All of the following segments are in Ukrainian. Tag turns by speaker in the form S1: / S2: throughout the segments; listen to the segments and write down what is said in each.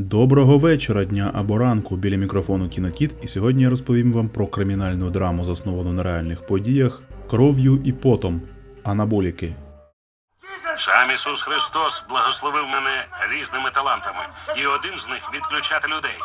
S1: Доброго вечора, дня або ранку біля мікрофону Кінокіт, і сьогодні я розповім вам про кримінальну драму, засновану на реальних подіях, кров'ю і потом, анаболіки.
S2: Сам Ісус Христос благословив мене різними талантами, і один з них відключати людей.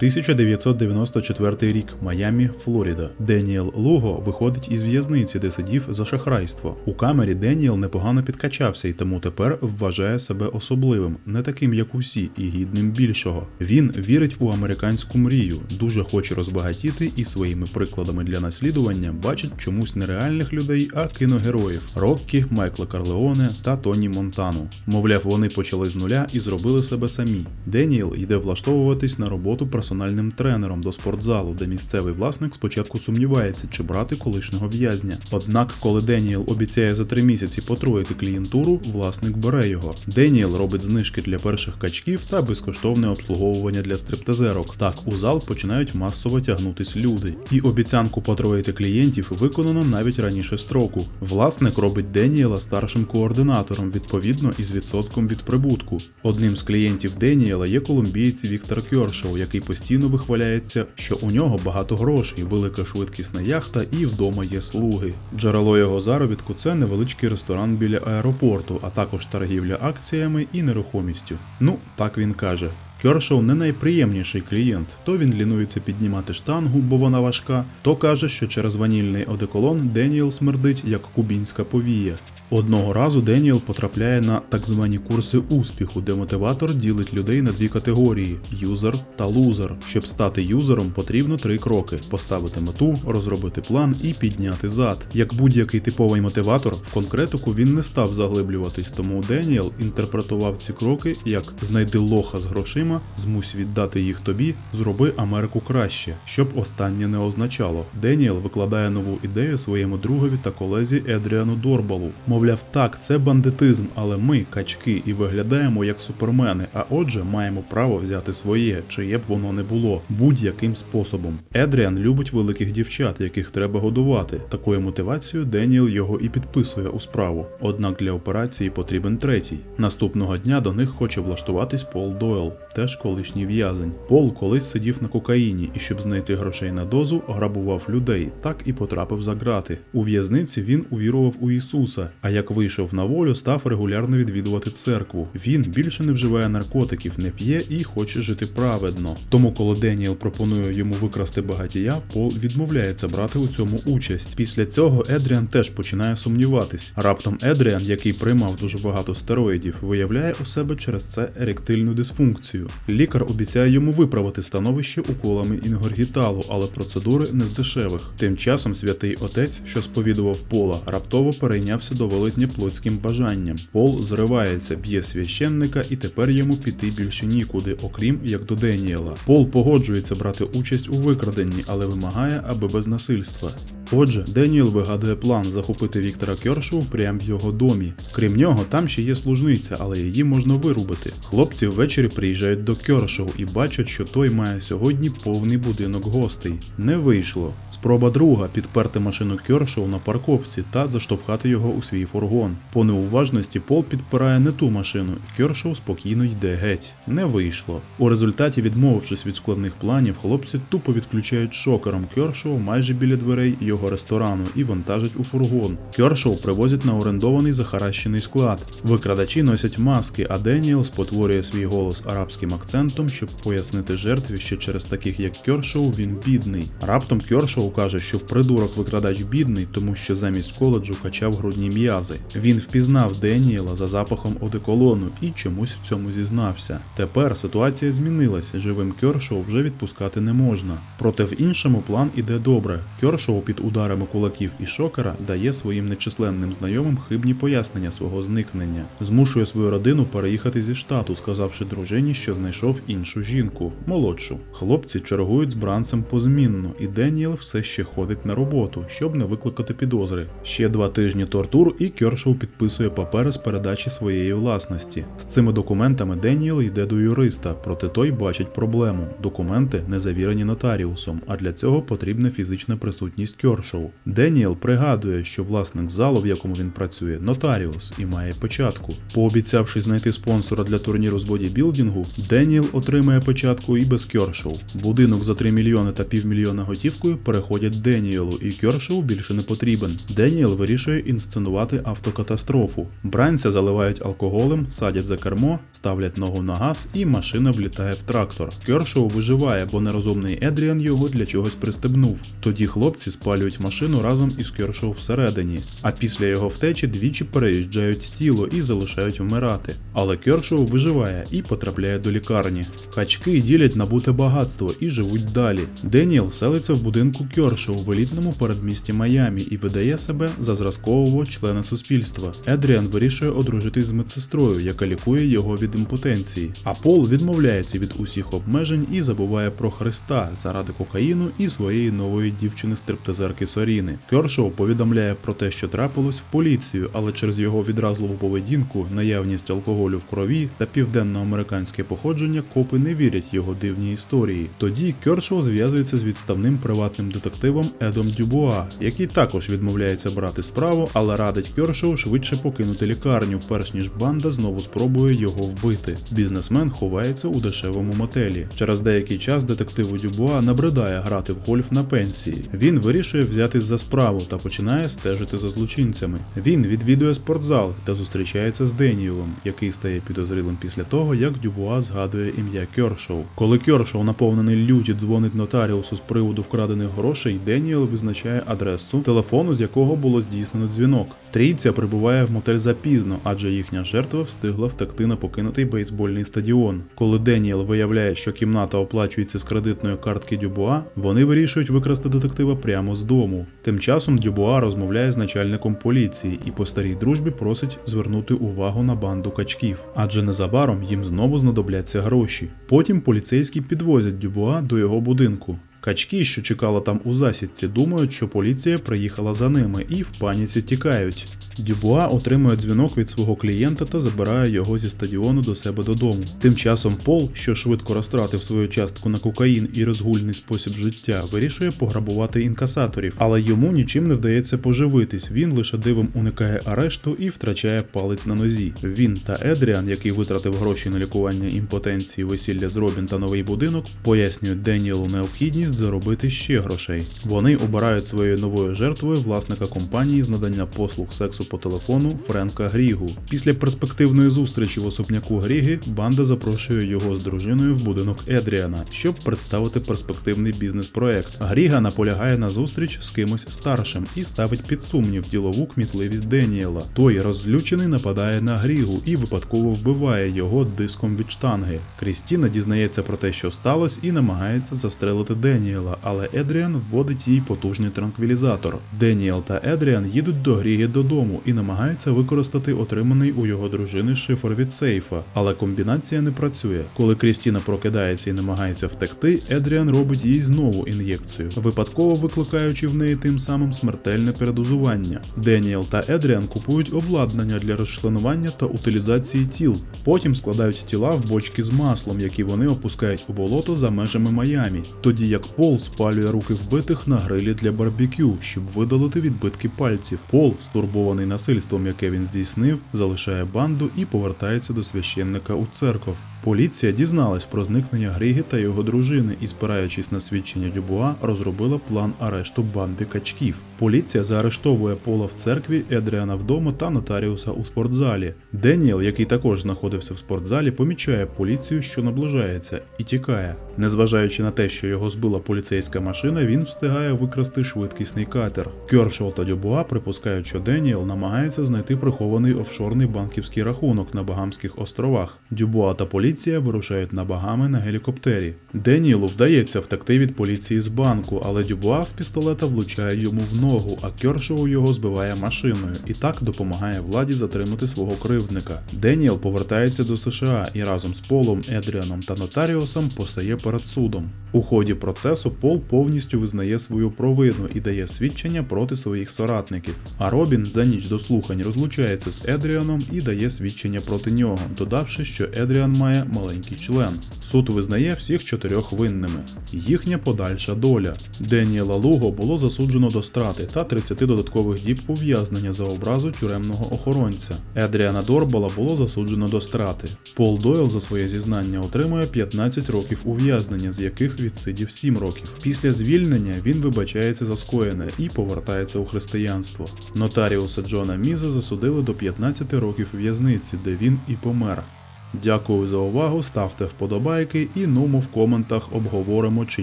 S1: 1994 рік, Майамі, Флоріда. Деніел Луго виходить із в'язниці, де сидів за шахрайство. У камері Деніел непогано підкачався і тому тепер вважає себе особливим, не таким як усі, і гідним більшого. Він вірить у американську мрію, дуже хоче розбагатіти і своїми прикладами для наслідування бачить чомусь не реальних людей, а кіногероїв Роккі, Майкла Карлеоне та Тоні Монтану. Мовляв, вони почали з нуля і зробили себе самі. Деніел йде влаштовуватись на роботу персональним тренером до спортзалу, де місцевий власник спочатку сумнівається, чи брати колишнього в'язня. Однак, коли Деніел обіцяє за три місяці потроїти клієнтуру, власник бере його. Деніел робить знижки для перших качків та безкоштовне обслуговування для стриптизерок. Так у зал починають масово тягнутись люди. І обіцянку потроїти клієнтів виконано навіть раніше строку. Власник робить Деніела старшим координатором, відповідно із відсотком від прибутку. Одним з клієнтів Деніела є колумбієць Віктор Кьоршоу, який постійно вихваляється, що у нього багато грошей, велика швидкісна яхта і вдома є слуги. Джерело його заробітку це невеличкий ресторан біля аеропорту, а також торгівля акціями і нерухомістю. Ну, так він каже. Кершоу не найприємніший клієнт. То він лінується піднімати штангу, бо вона важка, то каже, що через ванільний одеколон Деніел смердить як кубінська повія. Одного разу Деніел потрапляє на так звані курси успіху, де мотиватор ділить людей на дві категорії юзер та лузер. Щоб стати юзером, потрібно три кроки: поставити мету, розробити план і підняти зад. Як будь-який типовий мотиватор, в конкретику він не став заглиблюватись, тому Деніел інтерпретував ці кроки як знайди лоха з грошима, змусь віддати їх тобі, зроби Америку краще, щоб останнє не означало. Деніел викладає нову ідею своєму другові та колезі Едріану Дорбалу. Мовляв, так, це бандитизм, але ми качки і виглядаємо як супермени, а отже, маємо право взяти своє, чиє б воно не було, будь-яким способом. Едріан любить великих дівчат, яких треба годувати. Такою мотивацією Деніел його і підписує у справу. Однак для операції потрібен третій. Наступного дня до них хоче влаштуватись Пол Дойл, теж колишній в'язень. Пол колись сидів на кокаїні і, щоб знайти грошей на дозу, грабував людей, так і потрапив за грати. У в'язниці він увірував у Ісуса, а як вийшов на волю, став регулярно відвідувати церкву. Він більше не вживає наркотиків, не п'є і хоче жити праведно. Тому, коли Деніел пропонує йому викрасти багатія, Пол відмовляється брати у цьому участь. Після цього Едріан теж починає сумніватись. Раптом Едріан, який приймав дуже багато стероїдів, виявляє у себе через це еректильну дисфункцію. Лікар обіцяє йому виправити становище уколами інгоргіталу, але процедури не з дешевих. Тим часом святий отець, що сповідував Пола, раптово перейнявся до велетня плотським бажанням. Пол зривається, б'є священника, і тепер йому піти більше нікуди, окрім як до Деніела. Пол погоджується брати участь у викраденні, але вимагає, аби без насильства. Отже, Деніел вигадує план захопити Віктора Кершоу прямо в його домі. Крім нього, там ще є служниця, але її можна вирубити. Хлопці ввечері приїжджають до Кершоу і бачать, що той має сьогодні повний будинок гостей. Не вийшло. Спроба друга підперти машину Кершоу на парковці та заштовхати його у свій фургон. По неуважності Пол підпирає не ту машину, і Кершоу спокійно йде геть. Не вийшло. У результаті, відмовившись від складних планів, хлопці тупо відключають шокером Кершоу майже біля дверей його ресторану і вантажать у фургон. Кершоу привозять на орендований захаращений склад. Викрадачі носять маски, а Деніел спотворює свій голос арабським акцентом, щоб пояснити жертві, що через таких як Кершоу він бідний. Раптом Кершоу каже, що придурок викрадач бідний, тому що замість коледжу качав грудні м'язи. Він впізнав Деніела за запахом одеколону і чомусь в цьому зізнався. Тепер ситуація змінилась. Живим Кершоу вже відпускати не можна. Проте в іншому план іде добре. Кершоу під ударами кулаків і шокера дає своїм нечисленним знайомим хибні пояснення свого зникнення, змушує свою родину переїхати зі штату, сказавши дружині, що знайшов іншу жінку, молодшу. Хлопці чергують з бранцем позмінно, і Деніел все ще ходить на роботу, щоб не викликати підозри. Ще два тижні тортур, і Кершоу підписує папери з передачі своєї власності. З цими документами Деніел йде до юриста, проте той бачить проблему. Документи не завірені нотаріусом, а для цього потрібна фізична присутність Кершоу. Деніел пригадує, що власник залу, в якому він працює, нотаріус і має печатку. Пообіцявши знайти спонсора для турніру з бодібілдингу, Деніел отримає печатку і без Кершоу. Будинок за 3 мільйони та півмільйона готівкою переходять Деніелу, і Кершоу більше не потрібен. Деніел вирішує інсценувати автокатастрофу. Бранця заливають алкоголем, садять за кермо, ставлять ногу на газ, і машина влітає в трактор. Кершоу виживає, бо нерозумний Едріан його для чогось пристебнув. Тоді хлопці спалюють машину разом із Кершоу всередині. А після його втечі двічі переїжджають тіло і залишають вмирати. Але Кершоу виживає і потрапляє до лікарні. Качки ділять набуте багатство і живуть далі. Деніел селиться в будинку Кершоу в елітному передмісті Майамі і видає себе за зразкового члена суспільства. Едріан вирішує одружитись з медсестрою, яка лікує його від імпотенції. А Пол відмовляється від усіх обмежень і забуває про Христа заради кокаїну і своєї нової дівчини стриптизерки Соріни. Кершоу повідомляє про те, що трапилось в поліцію, але через його відразливу поведінку, наявність алкоголю в крові та південноамериканське походження копи не вірять його дивній історії. Тоді Кершоу зв'язується з відставним приватним детективом Едом Дюбуа, який також відмовляється брати справу, але радить Кершоу швидше покинути лікарню, перш ніж банда знову спробує його вбити. Бізнесмен ховається у дешевому мотелі. Через деякий час детективу Дюбуа набридає грати в гольф на пенсії. Він вирішує взятись за справу та починає стежити за злочинцями. Він відвідує спортзал та зустрічається з Деніелом, який стає підозрілим після того, як Дюбуа згадує ім'я Кершоу. Коли Кершоу, наповнений люті, дзвонить нотаріусу з приводу вкрадених грошей, Деніел визначає адресу телефону, з якого було здійснено дзвінок. Трійця прибуває в мотель запізно, адже їхня жертва встигла втекти на покинутий бейсбольний стадіон. Коли Деніел виявляє, що кімната оплачується з кредитної картки Дюбуа, вони вирішують викрасти детектива прямо з дому. Тим часом Дюбуа розмовляє з начальником поліції і по старій дружбі просить звернути увагу на банду качків, адже незабаром їм знову знадобляться гроші. Потім поліцейські підвозять Дюбуа до його будинку. Качки, що чекали там у засідці, думають, що поліція приїхала за ними і в паніці тікають. Дюбуа отримує дзвінок від свого клієнта та забирає його зі стадіону до себе додому. Тим часом Пол, що швидко розтратив свою частку на кокаїн і розгульний спосіб життя, вирішує пограбувати інкасаторів, але йому нічим не вдається поживитись. Він лише дивом уникає арешту і втрачає палець на нозі. Він та Едріан, який витратив гроші на лікування імпотенції, весілля з Робін та новий будинок, пояснюють Деніелу необхідність заробити ще грошей. Вони обирають своєю новою жертвою власника компанії з надання послуг сексу по телефону Френка Грігу. Після перспективної зустрічі в особняку Гріги банда запрошує його з дружиною в будинок Едріана, щоб представити перспективний бізнес-проект. Гріга наполягає на зустріч з кимось старшим і ставить під сумнів ділову кмітливість Деніела. Той розлючений нападає на Грігу і випадково вбиває його диском від штанги. Крістіна дізнається про те, що сталося, і намагається застрелити Деніела, але Едріан вводить їй потужний транквілізатор. Деніел та Едріан їдуть до Гріги додому і намагаються використати отриманий у його дружини шифр від сейфа, але комбінація не працює. Коли Крістіна прокидається і намагається втекти, Едріан робить їй знову ін'єкцію, випадково викликаючи в неї тим самим смертельне передозування. Деніел та Едріан купують обладнання для розчленування та утилізації тіл. Потім складають тіла в бочки з маслом, які вони опускають у болото за межами Майамі. Тоді як Пол спалює руки вбитих на грилі для барбекю, щоб видалити відбитки пальців. Пол, стурбований насильством, яке він здійснив, залишає банду і повертається до священника у церков. Поліція дізналась про зникнення Гріги та його дружини і, спираючись на свідчення Дюбуа, розробила план арешту банди качків. Поліція заарештовує Пола в церкві, Едріана вдома та нотаріуса у спортзалі. Деніел, який також знаходився в спортзалі, помічає поліцію, що наближається, і тікає. Незважаючи на те, що його збила поліцейська машина, він встигає викрасти швидкісний катер. Кершоу та Дюбуа припускають, що Деніел намагається знайти прихований офшорний банківський рахунок на Багамських островах. Дюбуа та поліція поліція вирушають на Багами на гелікоптері. Деніелу вдається втекти від поліції з банку, але Дюбуа з пістолета влучає йому в ногу, а Кьоршоу його збиває машиною і так допомагає владі затримати свого кривдника. Деніел повертається до США і разом з Полом, Едріаном та Нотаріусом постає перед судом. У ході процесу Пол повністю визнає свою провину і дає свідчення проти своїх соратників. А Робін за ніч до слухань розлучається з Едріаном і дає свідчення проти нього, додавши, що Едріан маленький член. Суд визнає всіх чотирьох винними. Їхня подальша доля. Деніела Луго було засуджено до страти та 30 додаткових діб ув'язнення за образу тюремного охоронця. Едріана Дорбала було засуджено до страти. Пол Дойл за своє зізнання отримує 15 років ув'язнення, з яких відсидів 7 років. Після звільнення він вибачається за скоєне і повертається у християнство. Нотаріуса Джона Міза засудили до 15 років в'язниці, де він і помер. Дякую за увагу, ставте вподобайки і нумо в коментах обговоримо, чи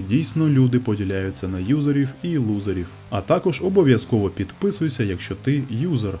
S1: дійсно люди поділяються на юзерів і лузерів. А також обов'язково підписуйся, якщо ти юзер.